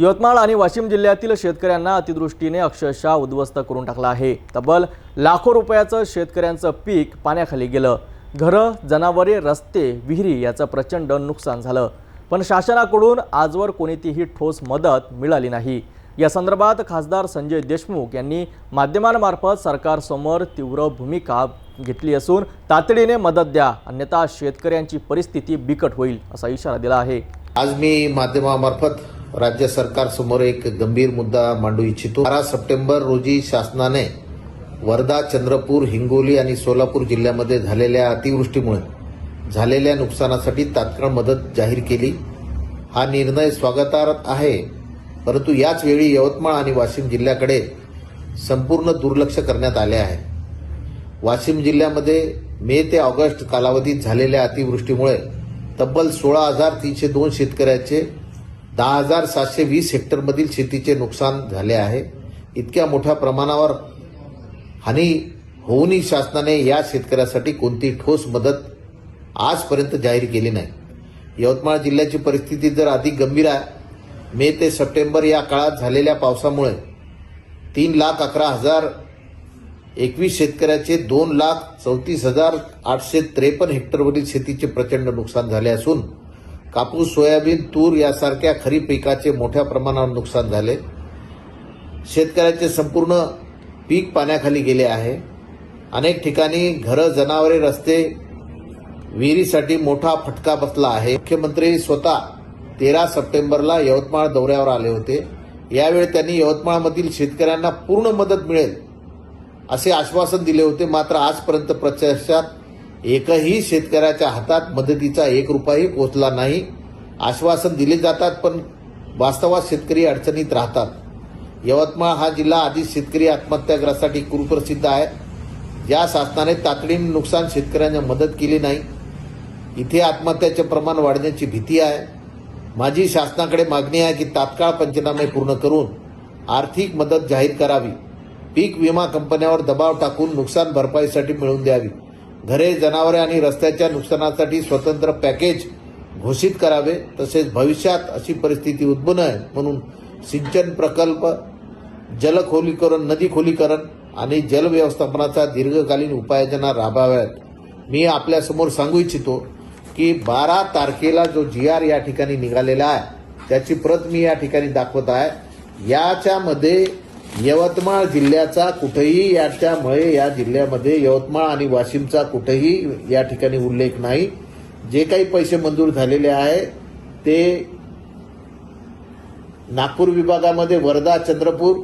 यवतमाळ आणि वाशिम जिल्ह्यातील शेतकऱ्यांना अतिदृष्टीने अक्षरशः उद्ध्वस्त करून टाकला आहे. तब्बल लाखो रुपयाचं शेतकऱ्यांचं पीक पाण्याखाली गेलं. घरं जनावरे रस्ते विहिरी याचं प्रचंड नुकसान झालं. पण शासनाकडून आजवर कोणतीही ठोस मदत मिळाली नाही. या संदर्भात खासदार संजय देशमुख यांनी माध्यमांमार्फत सरकारसमोर तीव्र भूमिका घेतली असून तातडीने मदत द्या अन्यथा शेतकऱ्यांची परिस्थिती बिकट होईल असा इशारा दिला आहे. आज मी माध्यमामार्फत राज्य सरकारसमोर एक गंभीर मुद्दा मांडू इच्छितो. बारा सप्टेंबर रोजी शासनाने वर्धा चंद्रपूर हिंगोली आणि सोलापूर जिल्ह्यामध्ये झालेल्या अतिवृष्टीमुळे झालेल्या नुकसानासाठी तात्काळ मदत जाहीर केली. हा निर्णय स्वागतार्ह आहे परंतु याच वेळी यवतमाळ आणि वाशिम जिल्ह्याकडे संपूर्ण दुर्लक्ष करण्यात आले आहे. वाशिम जिल्ह्यामध्ये मे ते ऑगस्ट कालावधीत झालेल्या अतिवृष्टीमुळे तब्बल सोळा हजार तीनशे दोन शेतकऱ्याचे दहा हजार सातशे वीस हेक्टरमधील शेतीचे नुकसान झाले आहे. इतक्या मोठ्या प्रमाणावर हानी होऊनही शासनाने या शेतकऱ्यासाठी कोणती ठोस मदत आजपर्यंत जाहीर केली नाही. यवतमाळ जिल्ह्याची परिस्थिती जर अधिक गंभीर आहे मे ते सप्टेंबर या काळात झालेल्या पावसामुळे तीन लाख अकरा हजार एकवीस शेतकऱ्याचे दोन लाख चौतीस हजार आठशे त्रेपन्न हेक्टरवरील शेतीचे प्रचंड नुकसान झाले असून कापूस सोयाबीन तूर यासारख्या खरीप पिकाचे मोठ्या प्रमाणावर नुकसान झाले. शेतकऱ्याचे संपूर्ण पीक पाण्याखाली गेले आहे. अनेक ठिकाणी घरं जनावरे रस्ते विहिरीसाठी मोठा फटका बसला आहे. मुख्यमंत्री स्वतः तेरा सप्टेंबरला यवतमाळ दौऱ्यावर आले होते. यावेळी त्यांनी यवतमाळमधील शेतकऱ्यांना पूर्ण मदत मिळेल असे आश्वासन दिले होते. मात्र आजपर्यंत प्रत्यक्षात एकही शेतकऱ्याच्या हातात मदतीचा एक रुपयाही पोचला नाही. आश्वासन दिले जातात पण वास्तवात शेतकरी अडचणीत राहतात. यवतमाळ हा जिल्हा आधीच शेतकरी आत्महत्याग्रस्तासाठी कुप्रसिद्ध आहे. ज्या शासनाने तातडीने नुकसान शेतकऱ्यांना मदत केली नाही. इथे आत्महत्याचे प्रमाण वाढण्याची भीती आहे. माझी शासनाकडे मागणी आहे की तात्काळ पंचनामे पूर्ण करून आर्थिक मदत जाहीर करावी. पीक विमा कंपन्यावर दबाव टाकून नुकसान भरपाईसाठी मिळवून द्यावी. घरे जनावरे आणि रस्त्याच्या नुकसानासाठी स्वतंत्र पॅकेज घोषित करावे तसेच भविष्यात अशी परिस्थिती उद्भू नये म्हणून सिंचन प्रकल्प जलखोलीकरण नदी खोलीकरण आणि जल व्यवस्थापनाचा दीर्घकालीन उपाययोजना राबवाव्यात. मी आपल्यासमोर सांगू इच्छितो की बारा तारखेला जो जी आर या ठिकाणी निघालेला आहे त्याची प्रत मी या ठिकाणी दाखवत आहे. याच्यामध्ये यवतमाळ जिल्ह्याचा कुठेही याच्यामुळे या जिल्ह्यामध्ये यवतमाळ आणि वाशिमचा कुठेही या ठिकाणी उल्लेख नाही. जे काही पैसे मंजूर झालेले आहे ते नागपूर विभागामध्ये वर्धा चंद्रपूर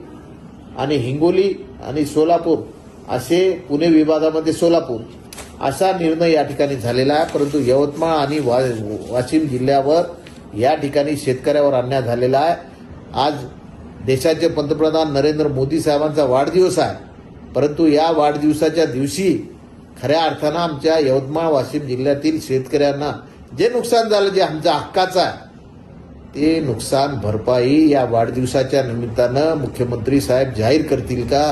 आणि हिंगोली आणि सोलापूर असे पुणे विभागामध्ये सोलापूर असा निर्णय या ठिकाणी झालेला आहे. परंतु यवतमाळ आणि वा वाशिम जिल्ह्यावर या ठिकाणी शेतकऱ्यावर अन्याय झालेला आहे. आज देशाचे पंतप्रधान नरेंद्र मोदी साहेबांचा वाढदिवस आहे. परंतु या वाढदिवसाच्या दिवशी खऱ्या अर्थानं आमच्या यवतमाळ वाशिम जिल्ह्यातील शेतकऱ्यांना जे नुकसान झालं जे आमच्या हक्काचं आहे ते नुकसान भरपाई या वाढदिवसाच्या निमित्तानं मुख्यमंत्री साहेब जाहीर करतील का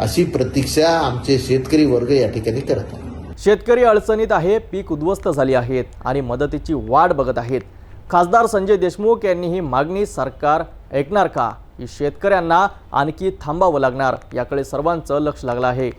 अशी प्रतीक्षा आमचे शेतकरी वर्ग या ठिकाणी करत आहे शेतकरी अडचणीत आहे पीक उद्ध्वस्त झाली आहेत आणि मदतीची वाट बघत आहेत. खासदार संजय देशमुख यांनी ही मागणी सरकार ऐकणार का? की शेतकऱ्यांना आणखी थांबावं लागणार. याकडे सर्वांचं लक्ष लागलं आहे.